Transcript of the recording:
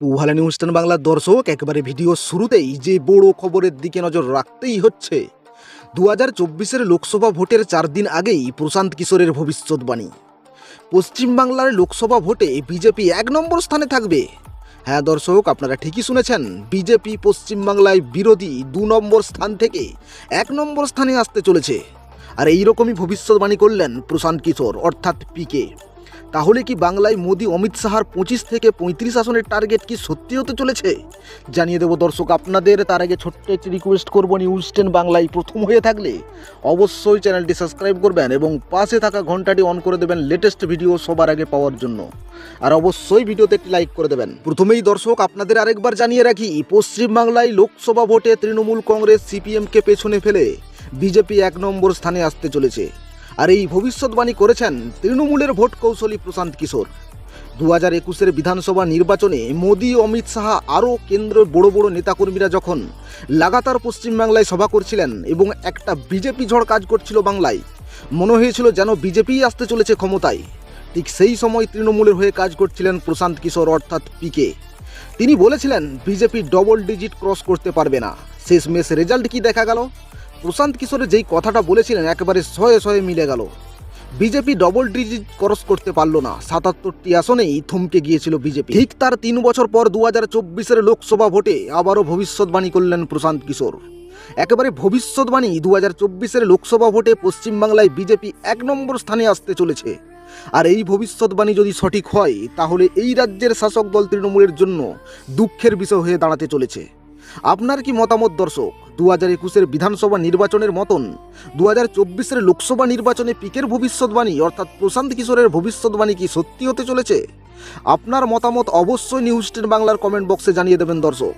টুহালা news ten বাংলার দর্শক, একেবারে ভিডিও শুরুতেই যে বড় খবরের দিকে নজর রাখতেই হচ্ছে। দু হাজার চব্বিশের লোকসভা ভোটের চার দিন আগেই প্রশান্ত কিশোরের ভবিষ্যৎবাণী। পশ্চিমবাংলার লোকসভা ভোটে বিজেপি এক নম্বর স্থানে থাকবে। হ্যাঁ দর্শক, আপনারা ঠিকই শুনেছেন, বিজেপি পশ্চিমবাংলায় বিরোধী দু নম্বর স্থান থেকে এক নম্বর স্থানে আসতে চলেছে। আর এইরকমই ভবিষ্যৎবাণী করলেন প্রশান্ত কিশোর, অর্থাৎ পিকে তাহলে কি বাংলায় মোদি অমিত শাহার পঁচিশ থেকে পঁয়ত্রিশ আসনের টার্গেট কি সত্যি হতে চলেছে? জানিয়ে দেবো দর্শক, আপনাদের তার আগে ছোট্ট একটি রিকোয়েস্ট করব নিউজ টেন বাংলায় প্রথম হয়ে থাকলে। অবশ্যই চ্যানেলটি সাবস্ক্রাইব করবেন এবং পাশে থাকা ঘন্টাটি অন করে দেবেন লেটেস্ট ভিডিও সবার আগে পাওয়ার জন্য। আর অবশ্যই ভিডিওতে একটি লাইক করে দেবেন। প্রথমেই দর্শক, আপনাদের আরেকবার জানিয়ে রাখি পশ্চিমবাংলায় লোকসভা ভোটে তৃণমূল কংগ্রেস সিপিএমকে পেছনে ফেলে বিজেপি এক নম্বর স্থানে আসতে চলেছে। আর এই ভবিষ্যৎবাণী করেছেন তৃণমূলের ভোট কৌশলী প্রশান্ত কিশোর। দু হাজার একুশের বিধানসভা নির্বাচনে মোদি অমিত শাহ আরও কেন্দ্রের বড় বড় নেতাকর্মীরা যখন লাগাতার পশ্চিমবাংলায় সভা করছিলেন এবং একটা বিজেপি ঝড় কাজ করছিল বাংলায়, মনে হয়েছিল যেন বিজেপিই আসতে চলেছে ক্ষমতায়। ঠিক সেই সময় তৃণমূলের হয়ে কাজ করছিলেন প্রশান্ত কিশোর অর্থাৎ পিকে তিনি বলেছিলেন, বিজেপি ডবল ডিজিট ক্রস করতে পারবে না। শেষ শেষমেশ রেজাল্ট কি দেখা গেল? প্রশান্ত কিশোরের যেই কথাটা বলেছিলেন, একেবারে শয়ে শয়ে মিলে গেল। বিজেপি ডবল ডিজিট ক্রস করতে পারল না। সাতাত্তরটি আসনেই থমকে গিয়েছিল বিজেপি। ঠিক তার তিন বছর পর দু হাজার চব্বিশের লোকসভা ভোটে আবারও ভবিষ্যৎবাণী করলেন প্রশান্ত কিশোর। একেবারে ভবিষ্যৎবাণী দু হাজার চব্বিশের লোকসভা ভোটে পশ্চিমবাংলায় বিজেপি এক নম্বর স্থানে আসতে চলেছে। আর এই ভবিষ্যৎবাণী যদি সঠিক হয়, তাহলে এই রাজ্যের শাসক দল তৃণমূলের জন্য দুঃখের বিষয় হয়ে দাঁড়াতে চলেছে। আপনার কি মতামত, দর্শক? দু হাজার একুশের বিধানসভা নির্বাচনের মতন দু হাজার চব্বিশের লোকসভা নির্বাচনে পিকের ভবিষ্যৎবাণী, অর্থাৎ প্রশান্ত কিশোরের ভবিষ্যৎবাণী কি সত্যি হতে চলেছে? আপনার মতামত অবশ্যই নিউজ টেন বাংলার কমেন্ট বক্সে জানিয়ে দেবেন দর্শক।